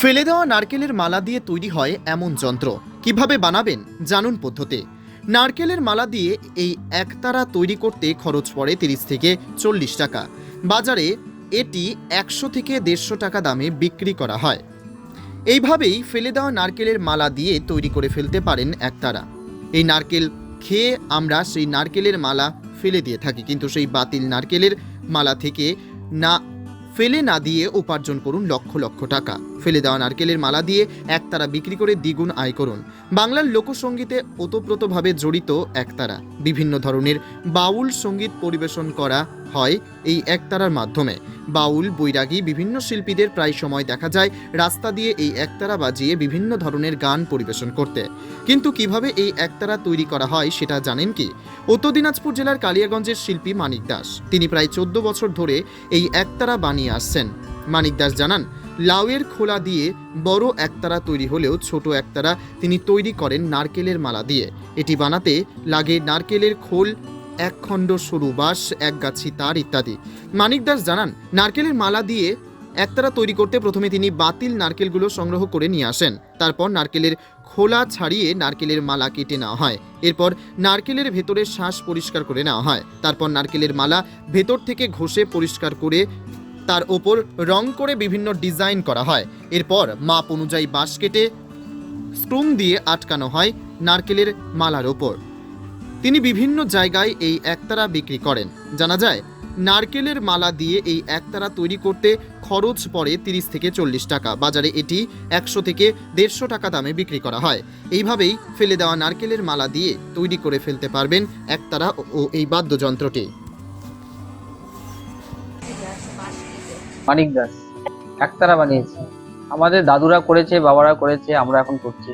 ফেলে দেওয়া নারকেলের মালা দিয়ে তৈরি হয় এমন যন্ত্র। কীভাবে বানাবেন? জানুন পদ্ধতি। নারকেলের মালা দিয়ে এই একতারা তৈরি করতে খরচ পড়ে তিরিশ থেকে চল্লিশ টাকা। বাজারে এটি একশো থেকে দেড়শো টাকা দামে বিক্রি করা হয়। এইভাবেই ফেলে দেওয়া নারকেলের মালা দিয়ে তৈরি করে ফেলতে পারেন একতারা। এই নারকেল খেয়ে আমরা সেই নারকেলের মালা ফেলে দিয়ে থাকি, কিন্তু সেই বাতিল নারকেলের মালা থেকে না ফেলে না দিয়ে উপার্জন করুন লক্ষ লক্ষ টাকা। ফেলে দেওয়া নারকেলের মালা দিয়ে একতারা বিক্রি করে দ্বিগুণ আয় করুন। বাংলার লোকসঙ্গীতে ওতপ্রোতভাবে জড়িত একতারা। বিভিন্ন ধরনের বাউল সংগীত পরিবেশন করা হয় এই একতারার মাধ্যমে। বাউল, বৈরাগী, বিভিন্ন শিল্পীদের প্রায় সময় দেখা যায় রাস্তা দিয়ে এই একতারা বাজিয়ে বিভিন্ন ধরনের গান পরিবেশন করতে। কিন্তু কীভাবে এই একতারা তৈরি করা হয় সেটা জানেন কি? উত্তর দিনাজপুর জেলার কালিয়াগঞ্জের শিল্পী মানিক দাস। তিনি প্রায় চোদ্দ বছর ধরে এই একতারা বানিয়ে আসছেন। মানিক দাস জানান, লাউয়ের খোলা দিয়ে বড় একতারা তৈরি হলেও ছোট একতারা তিনি তৈরি করেন নারকেলের মালা দিয়ে। এটি বানাতে লাগে নারকেলের খোল এক খণ্ড সরু, বাঁশ, এক গাছি তার ইত্যাদি। মানিক দাস জানান, নারকেলের মালা দিয়ে একতারা তৈরি করতে প্রথমে তিনি বাতিল নারকেলগুলো সংগ্রহ করে নিয়ে আসেন। তারপর নারকেলের খোলা ছাড়িয়ে নারকেলের মালা কেটে নেওয়া হয়। এরপর নারকেলের ভেতরে শ্বাস পরিষ্কার করে নেওয়া হয়। তারপর নারকেলের মালা ভেতর থেকে ঘষে পরিষ্কার করে তার ওপর রং করে বিভিন্ন ডিজাইন করা হয়। এরপর মাপ অনুযায়ী বাঁশ কেটে স্ক্রুং দিয়ে আটকানো হয় নারকেলের মালার ওপর। তিনি বিভিন্ন জায়গায় এই একতারা বিক্রি করেন। জানা যায়, নারকেলের মালা দিয়ে এই একতারা তৈরি করতে খরচ পড়ে তিরিশ থেকে চল্লিশ টাকা। বাজারে এটি একশো থেকে দেড়শো টাকা দামে বিক্রি করা হয়। এইভাবেই ফেলে দেওয়া নারকেলের মালা দিয়ে তৈরি করে ফেলতে পারবেন একতারা ও এই বাদ্যযন্ত্রটি। মানিক দাস, একতারা বানিয়েছি। আমাদের দাদুরা করেছে, বাবারা করেছে, আমরা এখন করছি।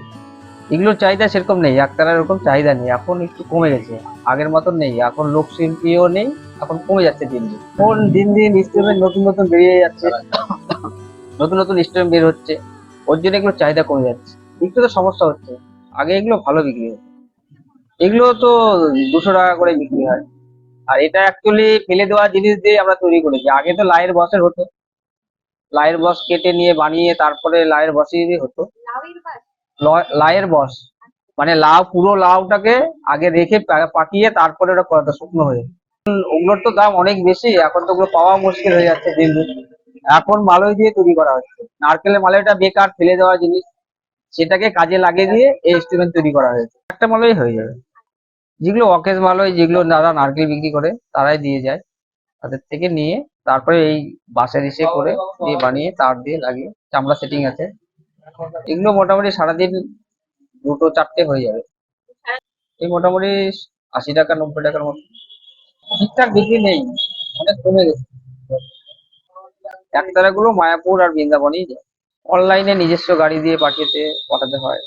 এগুলোর চাহিদা সেরকম নেই একতারার এরকম চাহিদা নেই, এখন একটু কমে গেছে, আগের মতন নেই, এখন লোকশিল্পীও নেই, এখন কমে যাচ্ছে দিন দিন। এখন দিন দিন ইনস্ট্রুমেন্ট নতুন নতুন বেরিয়ে যাচ্ছে, নতুন নতুন ইনস্ট্রুমেন্ট বের হচ্ছে, ওর জন্য এগুলো চাহিদা কমে যাচ্ছে। একটু তো সমস্যা হচ্ছে, আগে এগুলো ভালো বিক্রি হতো। এগুলো তো দুশো টাকা করে বিক্রি হয়। আর এটা অ্যাকচুয়ালি ফেলে দেওয়া জিনিস দিয়ে আমরা তৈরি করেছি। আগে তো লাইয়ের বসের হতো। লাইয়ের বস কেটে নিয়ে বানিয়ে তারপরে লাইয়ের দিয়ে হতো। ল- লাইয়ের বস। মানে লাউ, পুরো লাউটাকে আগে রেখে পাকিয়ে তারপরে ওটা করাতো শুকনো হয়ে ওগুলোর তো দাম অনেক বেশি, এখন তো ওগুলো পাওয়া মুশকিল হয়ে যাচ্ছে দিন দিন। এখন মালই দিয়ে তৈরি করা হচ্ছে। নারকেলের মালইটা বেকার ফেলে দেওয়া জিনিস। সেটাকে কাজে লাগিয়ে দিয়ে এই ইনস্ট্রুমেন্ট তৈরি করা হয়েছে। একটা মালই হয়ে যাবে। যেগুলো অকেজ মালই যেগুলো দাদা নারকেল বিক্রি করে, তারাই দিয়ে যায়। তাদের থেকে নিয়ে তারপরে এই বাসের ইসে করে দিয়ে বানিয়ে তার দিয়ে লাগিয়ে, চামড়া সেটিং আছে। এগুলো মোটামুটি সারাদিন দুটো চারটে হয়ে যাবে। এই মোটামুটি আশি টাকা, নব্বই টাকার মতো। ঠিকঠাক বিক্রি নেই, অনেক কমে গেছে। একতারা গুলো মায়াপুর আর বৃন্দাবনেই যায়। অনলাইনে নিজস্ব গাড়ি দিয়ে পাঠিয়েতে পাঠাতে হয়।